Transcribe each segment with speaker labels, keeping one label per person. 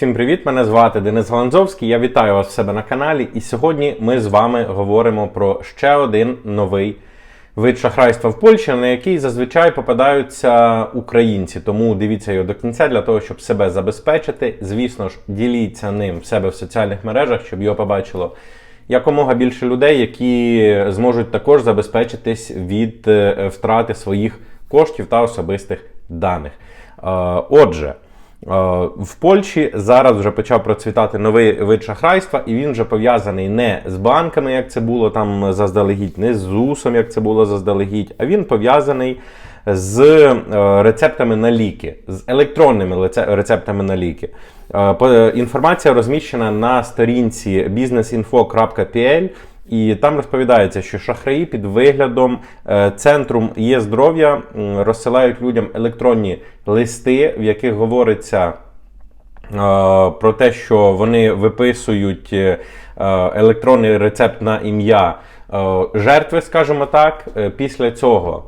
Speaker 1: Всім привіт! Мене звати Денис Галанзовський. Я вітаю вас в себе на каналі. І сьогодні ми з вами говоримо про ще один новий вид шахрайства в Польщі, на який зазвичай попадаються українці. Тому дивіться його до кінця для того, щоб себе забезпечити. Звісно ж, діліться ним в себе в соціальних мережах, щоб його побачило якомога більше людей, які зможуть також забезпечитись від е, втрати своїх коштів та особистих даних. Е, Отже. Е, В Польщі зараз вже почав процвітати новий вид шахрайства, і він вже пов'язаний не з банками, як це було там заздалегідь, не з ЗУСом, як це було заздалегідь, а він пов'язаний з е, рецептами на ліки, з електронними рецептами на ліки. Е, Інформація розміщена на сторінці businessinfo.pl. І там розповідається, що шахраї під виглядом е, центру є здоров'я розсилають людям електронні листи, в яких говориться е, про те, що вони виписують е, електронний рецепт на ім'я жертви, скажімо так. Після цього,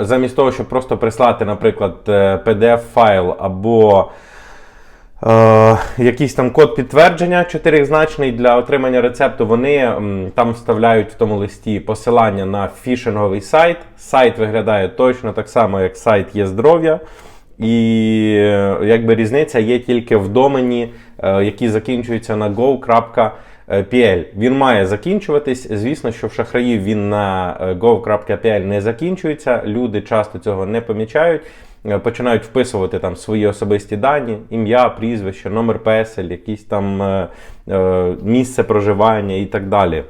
Speaker 1: замість того, щоб просто прислати, наприклад, PDF-файл або Е, якийсь там код підтвердження чотиризначний для отримання рецепту. Вони там вставляють в тому листі посилання на фішинговий сайт. Сайт виглядає точно так само, як сайт є здоров'я. І е, якби різниця є тільки в домені, е, який закінчується на go.pl. Він має закінчуватись. Звісно, що в шахраїв він на go.pl не закінчується. Люди часто цього не помічають. Е, Починають вписувати там свої особисті дані, ім'я, прізвище, номер песель, якісь там е, е, місце проживання і так далі.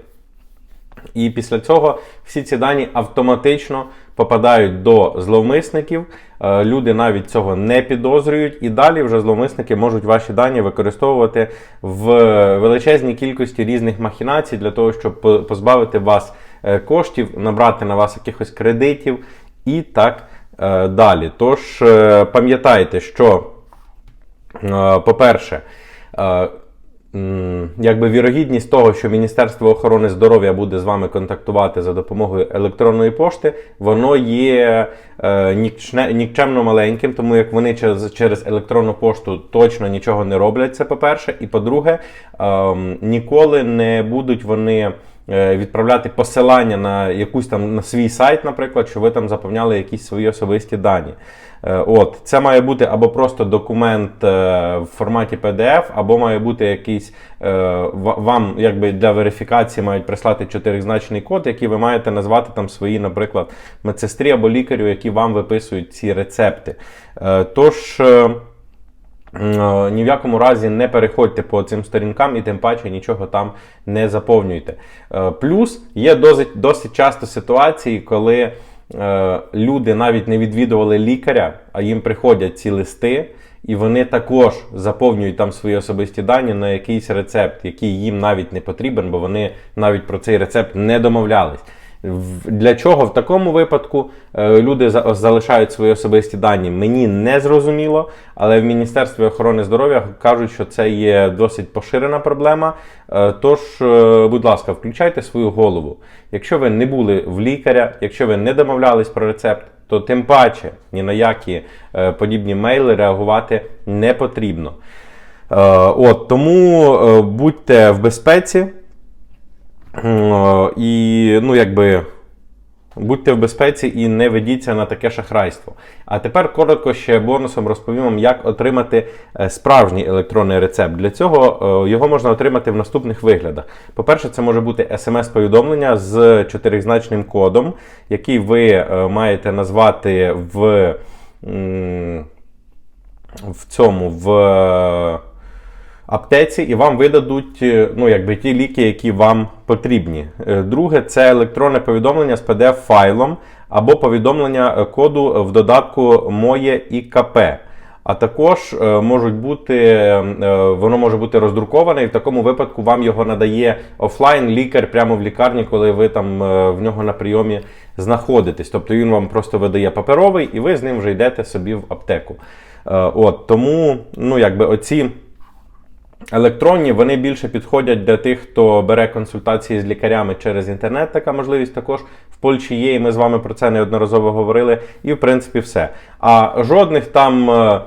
Speaker 1: І після цього всі ці дані автоматично попадають до зловмисників. Люди навіть цього не підозрюють, і далі вже зловмисники можуть ваші дані використовувати в величезній кількості різних махінацій для того, щоб позбавити вас коштів, набрати на вас якихось кредитів і так далі. Тож е, пам'ятайте, що Е, По-перше, е, якби вірогідність того, що Міністерство охорони здоров'я буде з вами контактувати за допомогою електронної пошти, воно є е, нікчемно маленьким, тому як вони через, через електронну пошту точно нічого не роблять. Це по-перше. І по-друге, ем, ніколи не будуть вони. Е, Відправляти посилання на якусь там на свій сайт, наприклад, що ви там заповняли якісь свої особисті дані. Е, От, це має бути або просто документ е, в форматі PDF, або має бути якийсь вам якби для верифікації мають прислати чотиризначний код, який ви маєте назвати там свої, наприклад, медсестрі або лікарю, які вам виписують ці рецепти. Тож. Ні в якому разі не переходьте по цим сторінкам і тим паче нічого там не заповнюйте. Е, Плюс є досить, досить часто ситуації, коли е, люди навіть не відвідували лікаря, а їм приходять ці листи, і вони також заповнюють там свої особисті дані на якийсь рецепт, який їм навіть не потрібен, бо вони навіть про цей рецепт не домовлялись. Для чого в такому випадку е, люди залишають свої особисті дані? Мені не зрозуміло, але в Міністерстві охорони здоров'я кажуть, що це є досить поширена проблема. Е, Тож, е, будь ласка, включайте свою голову. Якщо ви не були в лікаря, якщо ви не домовлялись про рецепт, то тим паче ні на які подібні мейли реагувати не потрібно. От тому будьте в безпеці. І, ну, якби. Будьте в безпеці і не ведіться на таке шахрайство. А тепер коротко ще бонусом розповім вам, як отримати е, справжній електронний рецепт. Для цього е, його можна отримати в наступних виглядах. По-перше, це може бути смс-повідомлення з чотиризначним кодом, який ви е, маєте назвати в, в цьому в аптеці, і вам видадуть е, ну, якби, ті ліки, які вам потрібні. Е, Друге, це електронне повідомлення з PDF-файлом або повідомлення е, коду в додатку Моє ІКП. А також можуть бути, воно може бути роздруковане, і в такому випадку вам його надає офлайн лікар прямо в лікарні, коли ви там в нього на прийомі знаходитесь. Тобто він вам просто видає паперовий, і ви з ним вже йдете собі в аптеку. От тому, ну якби оці. Електронні вони більше підходять для тих, хто бере консультації з лікарями через інтернет. Така можливість також в Польщі є, і ми з вами про це неодноразово говорили. І в принципі все. А жодних там е,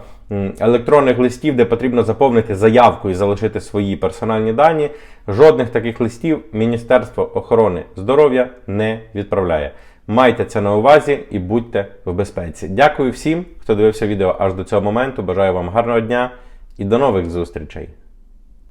Speaker 1: електронних листів, де потрібно заповнити заявку і залишити свої персональні дані. Жодних таких листів Міністерство охорони здоров'я не відправляє. Майте це на увазі і будьте в безпеці. Дякую всім, хто дивився відео аж до цього моменту. Бажаю вам гарного дня і до нових зустрічей!